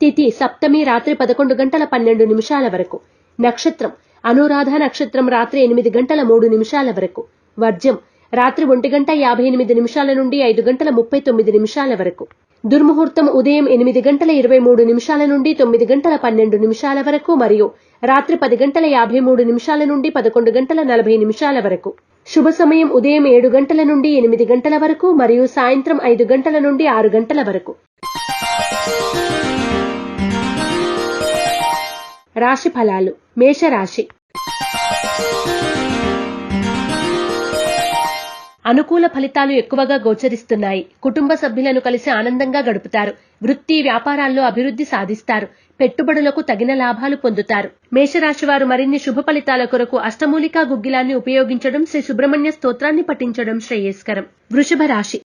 తిథి సప్తమి రాత్రి పదకొండు గంటల పన్నెండు నిమిషాల వరకు. నక్షత్రం అనురాధ నక్షత్రం రాత్రి ఎనిమిది గంటల మూడు నిమిషాల వరకు. వర్జం రాత్రి ఒంటి గంట యాభై ఎనిమిది నిమిషాల నుండి ఐదు గంటల ముప్పై తొమ్మిది నిమిషాల వరకు. దుర్ముహూర్తం ఉదయం ఎనిమిది గంటల ఇరవై మూడు నిమిషాల నుండి తొమ్మిది గంటల పన్నెండు నిమిషాల వరకు మరియు రాత్రి పది గంటల యాభై మూడు నిమిషాల నుండి పదకొండు గంటల నలభై నిమిషాల వరకు. శుభ సమయం ఉదయం ఏడు గంటల నుండి ఎనిమిది గంటల వరకు మరియు సాయంత్రం ఐదు గంటల నుండి ఆరు గంటల వరకు. రాశి ఫలాలు. మేషరాశి. అనుకూల ఫలితాలు ఎక్కువగా గోచరిస్తున్నాయి. కుటుంబ సభ్యులను కలిసి ఆనందంగా గడుపుతారు. వృత్తి వ్యాపారాల్లో అభివృద్ధి సాధిస్తారు. పెట్టుబడులకు తగిన లాభాలు పొందుతారు. మేషరాశి వారు మరిన్ని శుభ ఫలితాల కొరకు అష్టమూలికా గుగ్గిలాన్ని ఉపయోగించడం శ్రీ సుబ్రహ్మణ్య స్తోత్రాన్ని పఠించడం శ్రేయస్కరం. వృషభ రాశి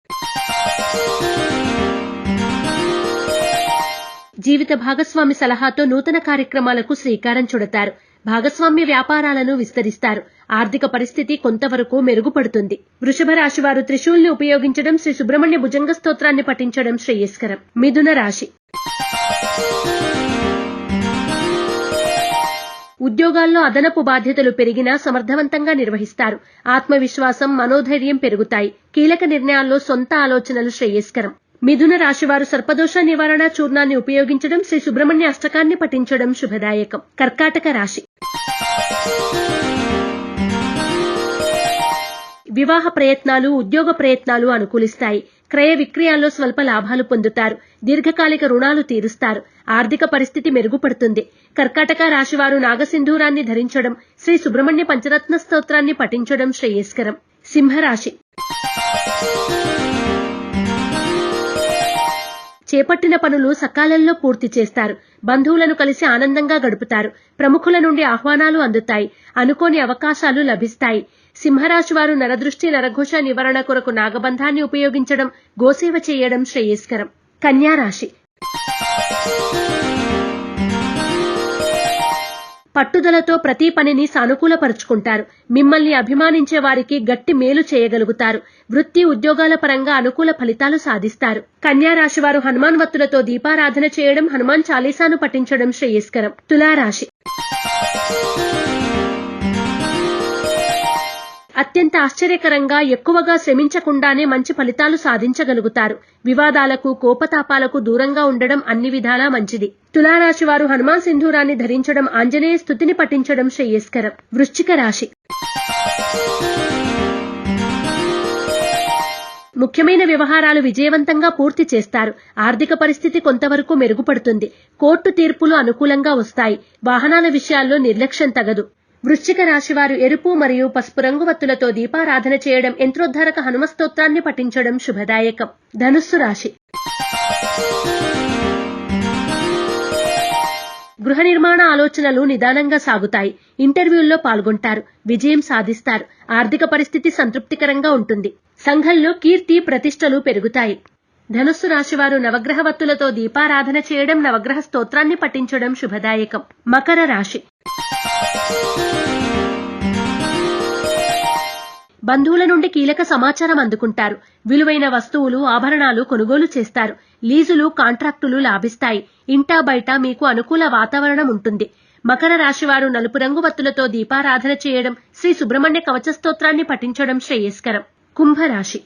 జీవిత భాగస్వామి సలహాతో నూతన కార్యక్రమాలకు శ్రీకారం చుడతారు. భాగస్వామ్య వ్యాపారాలను విస్తరిస్తారు. ఆర్థిక పరిస్థితి కొంతవరకు మెరుగుపడుతుంది. వృషభ రాశి వారు త్రిశూల్ని ఉపయోగించడం శ్రీ సుబ్రహ్మణ్య భుజంగ స్తోత్రాన్ని పఠించడం శ్రేయస్కరం. మిథున రాశి. ఉద్యోగాల్లో అదనపు బాధ్యతలు పెరిగినా సమర్థవంతంగా నిర్వహిస్తారు. ఆత్మవిశ్వాసం మనోధైర్యం పెరుగుతాయి. కీలక నిర్ణయాల్లో సొంత ఆలోచనలు శ్రేయస్కరం. మిథున రాశివారు సర్పదోష నివారణ చూర్ణాన్ని ఉపయోగించడం శ్రీ సుబ్రహ్మణ్య అష్టకాన్ని పఠించడం శుభదాయకం. కర్కాటక రాశి. వివాహ ప్రయత్నాలు ఉద్యోగ ప్రయత్నాలు అనుకూలిస్తాయి. క్రయ విక్రయాల్లో స్వల్ప లాభాలు పొందుతారు. దీర్ఘకాలిక రుణాలు తీరుస్తారు. ఆర్థిక పరిస్థితి మెరుగుపడుతుంది. కర్కాటక రాశివారు నాగసింధూరాన్ని ధరించడం శ్రీ సుబ్రహ్మణ్య పంచరత్న స్తోత్రాన్ని పఠించడం శ్రేయస్కరం. సింహరాశి. చేపట్టిన పనులు సకాలంలో పూర్తి చేస్తారు. బంధువులను కలిసి ఆనందంగా గడుపుతారు. ప్రముఖుల నుండి ఆహ్వానాలు అందుతాయి. అనుకోని అవకాశాలు లభిస్తాయి. సింహరాశి వారు నరదృష్టి నరఘోష నివారణ కొరకు నాగబంధాన్ని ఉపయోగించడం గోసేవ చేయడం శ్రేయస్కరం. కన్యా పట్టుదలతో ప్రతి పనిని సానుకూలపరుచుకుంటారు. మిమ్మల్ని అభిమానించే వారికి గట్టి మేలు చేయగలుగుతారు. వృత్తి ఉద్యోగాల పరంగా అనుకూల ఫలితాలు సాధిస్తారు. కన్యా రాశి వారు హనుమాన్ వత్తులతో దీపారాధన చేయడం హనుమాన్ చాలీసాను పఠించడం శ్రేయస్కరం. తులారాశి అత్యంత ఆశ్చర్యకరంగా ఎక్కువగా శ్రమించకుండానే మంచి ఫలితాలు సాధించగలుగుతారు. వివాదాలకు కోపతాపాలకు దూరంగా ఉండడం అన్ని విధాలా మంచిది. తులారాశి వారు హనుమాన్ సింధూరాన్ని ధరించడం ఆంజనేయ స్థుతిని పఠించడం శ్రేయస్కరం. వృశ్చిక రాశి. ముఖ్యమైన వ్యవహారాలు విజయవంతంగా పూర్తి చేస్తారు. ఆర్థిక పరిస్థితి కొంతవరకు మెరుగుపడుతుంది. కోర్టు తీర్పులు అనుకూలంగా వస్తాయి. వాహనాల విషయాల్లో నిర్లక్ష్యం తగదు. వృశ్చిక రాశివారు ఎరుపు మరియు పసుపు రంగు వత్తులతో దీపారాధన చేయడం యంత్రోద్ధారక హనుమస్తోత్రాన్ని పఠించడం శుభదాయకం. ధనుస్సు రాశి. గృహ నిర్మాణ ఆలోచనలు నిదానంగా సాగుతాయి. ఇంటర్వ్యూల్లో పాల్గొంటారు. విజయం సాధిస్తారు. ఆర్థిక పరిస్థితి సంతృప్తికరంగా ఉంటుంది. సంఘంలో కీర్తి ప్రతిష్టలు పెరుగుతాయి. ధనుస్సు రాశివారు నవగ్రహ వత్తులతో దీపారాధన చేయడం నవగ్రహ స్తోత్రాన్ని పఠించడం శుభదాయకం. మకర రాశి. బంధువుల నుండి కీలక సమాచారం అందుకుంటారు. విలువైన వస్తువులు ఆభరణాలు కొనుగోలు చేస్తారు. లీజులు కాంట్రాక్టులు లాభిస్తాయి. ఇంటా బయట మీకు అనుకూల వాతావరణం ఉంటుంది. మకర రాశివారు నలుపు రంగు వత్తులతో దీపారాధన చేయడం శ్రీ సుబ్రహ్మణ్య కవచ స్తోత్రాన్ని పఠించడం శ్రేయస్కరం. కుంభరాశి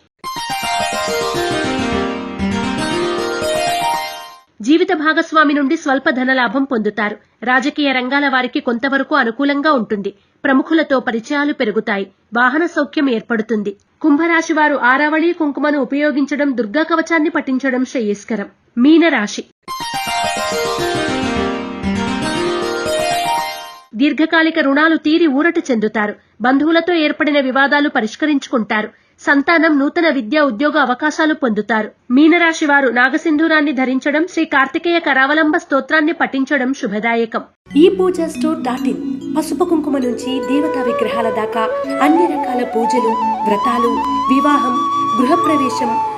జీవిత భాగస్వామి నుండి స్వల్ప ధనలాభం పొందుతారు. రాజకీయ రంగాల వారికి కొంతవరకు అనుకూలంగా ఉంటుంది. ప్రముఖులతో పరిచయాలు పెరుగుతాయి. వాహన సౌఖ్యం ఏర్పడుతుంది. కుంభరాశి వారు ఆరావళి కుంకుమను ఉపయోగించడం దుర్గా కవచాన్ని పఠించడం శ్రేయస్కరం. మీనరాశి దీర్ఘకాలిక రుణాలు తీరి ఊరట చెందుతారు. బంధువులతో ఏర్పడిన వివాదాలు పరిష్కరించుకుంటారు. సంతానం నూతన విద్యా ఉద్యోగ అవకాశాలు పొందుతారు. మీనరాశి వారు నాగసింధూరాన్ని ధరించడం శ్రీ కార్తికేయ కరావలంబ స్తోత్రాన్ని పఠించడం శుభదాయకం. ఈ పూజ స్టోర్ డాట్ ఇన్ పసుపు కుంకుమ నుంచి దేవతా విగ్రహాల దాకా అన్ని రకాల పూజలు వ్రతాలు వివాహం గృహప్రవేశం